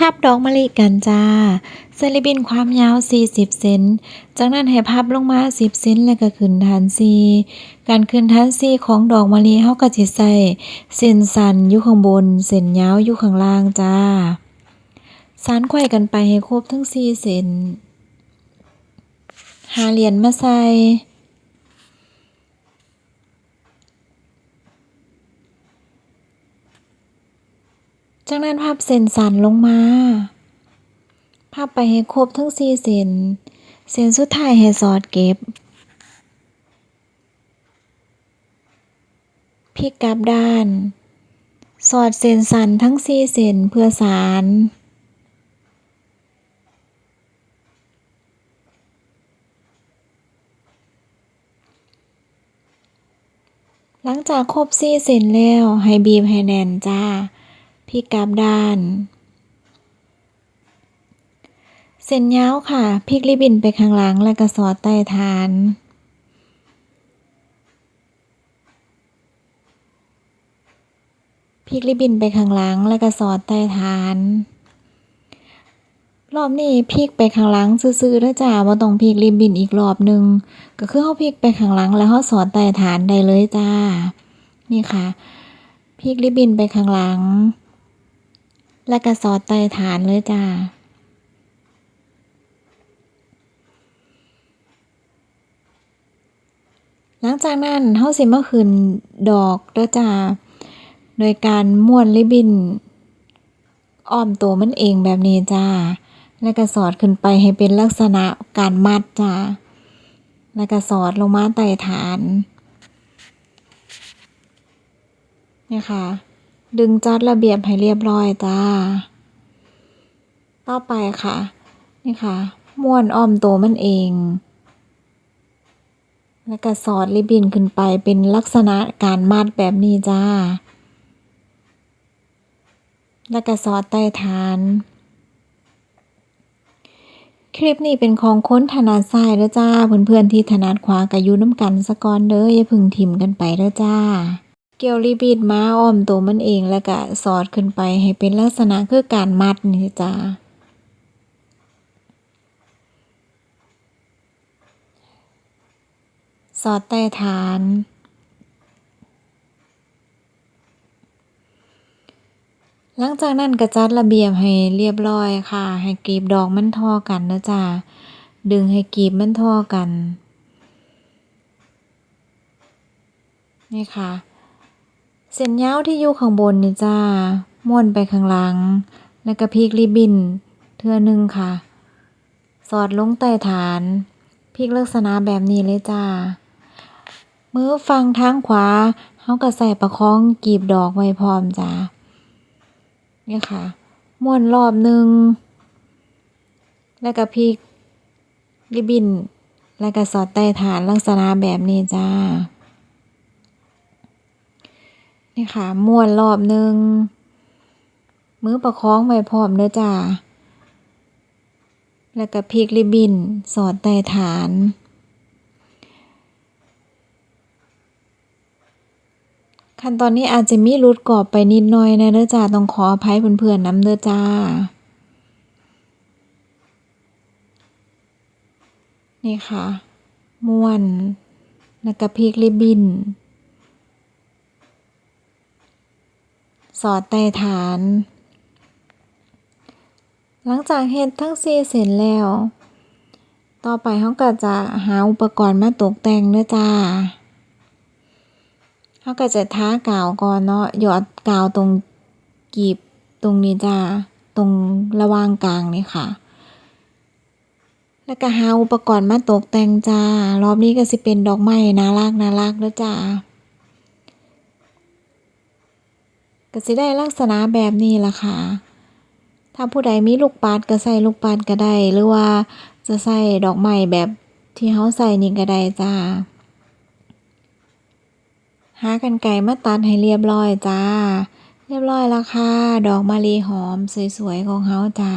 พับดอกมะลิกันจ้าเซริบินความยาว 40 เซน จากนั้นให้พับลงมา 10 เซนแล้วก็ขึ้นฐานซีการขึ้นฐานซีของดอกมะลิเฮาก็สิใส่เส้นสันอยู่ข้างบน เส้นยาวอยู่ข้างล่างจ้า สานไขว้กันไปให้ครบทั้ง 4เส้นหาเหรียญมาใส่ จากนั้นพับเส้นสันลงมา พับไปให้ครบทั้งสี่เส้น เส้นสุดท้ายให้สอดเก็บ พลิกกลับด้าน สอดเส้นสันทั้งสี่เส้นเพื่อสานหลังจากครบสี่เส้นแล้ว ให้บีบให้แน่นจ้า พลิกกลับด้าน เส้นยาวค่ะพลิกริบบินไปข้างหลังแล้วก็สอดใต้ฐานพลิกริบบินไปข้างหลังแล้วก็สอดใต้ฐานรอบนี้พลิกไปข้างหลังซื่อๆเด้อจ้าบ่ต้องพลิกริบบินอีกรอบหนึ่งก็คือเฮาพลิกไปข้างหลังแล้วเฮาสอดใต้ฐานได้เลยจ้า นี่ค่ะพลิกริบบินไปข้างหลัง แล้วก็สอดใต้ฐานเลยจ้าหลังจากนั้นเฮาสิมาขึ้นดอกเด้อจ้าโดยการม้วนริบบิ้นอ้อมตัวมันเองแบบนี้จ้า แล้วก็สอดขึ้นไปให้เป็นลักษณะการมัดจ้า แล้วก็สอดลงมาใต้ฐานเนี่ยค่ะ ดึงจัดระเบียบให้เรียบร้อยจ้า ต่อไปค่ะ นี่ค่ะ ม้วนอ้อมตัวมันเอง แล้วก็สอดริบบิ้นขึ้นไปเป็นลักษณะการมัดแบบนี้จ้า แล้วก็สอดใต้ฐานคลิปนี้เป็นของค้นถนัดซ้ายเด้อจ้า เพื่อนๆที่ถนัดขวาก็อยู่น้ำกันซะกอนเด้ออย่าพึ่งถิ่มกันไปเด้อจ้า เกี่ยวริบบิ้นมาอ้อมตัวมันเองแล้วก็สอดขึ้นไปให้เป็นลักษณะคือการมัดนี่จ้าสอดใต้ฐาน หลังจากนั้นก็จัดระเบียบให้เรียบร้อยค่ะ ให้กลีบดอกมันทอกันนะจ้าดึงให้กลีบมันทอกัน นี่ค่ะ เส้นยาวที่อยู่ข้างบนนี่จ้า ม้วนไปข้างหลัง แล้วก็พลิกริบบินเทื่อหนึงค่ะ สอดลงใต้ฐานพลิกลักษณะแบบนี้เลยจ้า มือฟังทางขวาเฮาก็ใส่ประคองกีบดอกไว้พร้อมจ้าเนี่ยค่ะ ม้วนรอบหนึ่ง แล้วก็พลิกริบบิน แล้วก็สอดใต้ฐานลักษณะแบบนี้จ้า นี่ค่ะม้วนรอบหนึ่งมือประคองไว้พร้อมเด้อจ้าแล้วก็พลิกริบบินสอดใต้ฐานขั้นตอนนี้อาจจะมีหลุดกรอบไปนิดหน่อยนะเด้อจ้าต้องขออภัยเพื่อนๆน้ำเด้อจ้า นี่ค่ะ ม้วน แล้วก็พลิกริบบิน สอดใต้ฐาน หลังจากเฮ็ดทั้งสี่เสร็จแล้ว ต่อไปเราก็จะหาอุปกรณ์มาตกแต่งด้อจ้าเราก็จะท้ากาวก่อนเนาะหยอดกาวตรงกลีบตรงนี้จ้าตรงระหว่างกลางนี่ค่ะ แล้วก็หาอุปกรณ์มาตกแต่งจ้า รอบนี้ก็สิเป็นดอกไม้น่ารักน่ารักเด้อจ้า ก็สิได้ลักษณะแบบนี้ล่ะค่ะ ถ้าผู้ใดมีลูกปัดก็ใส่ลูกปัดก็ได้ หรือว่าจะใส่ดอกไม้แบบที่เขาใส่นี่ก็ได้จ้า หากรรไก่มาตัดให้เรียบร้อยจ้า เรียบร้อยแล้วค่ะ ดอกมะลิหอมสวยๆของเขาจ้า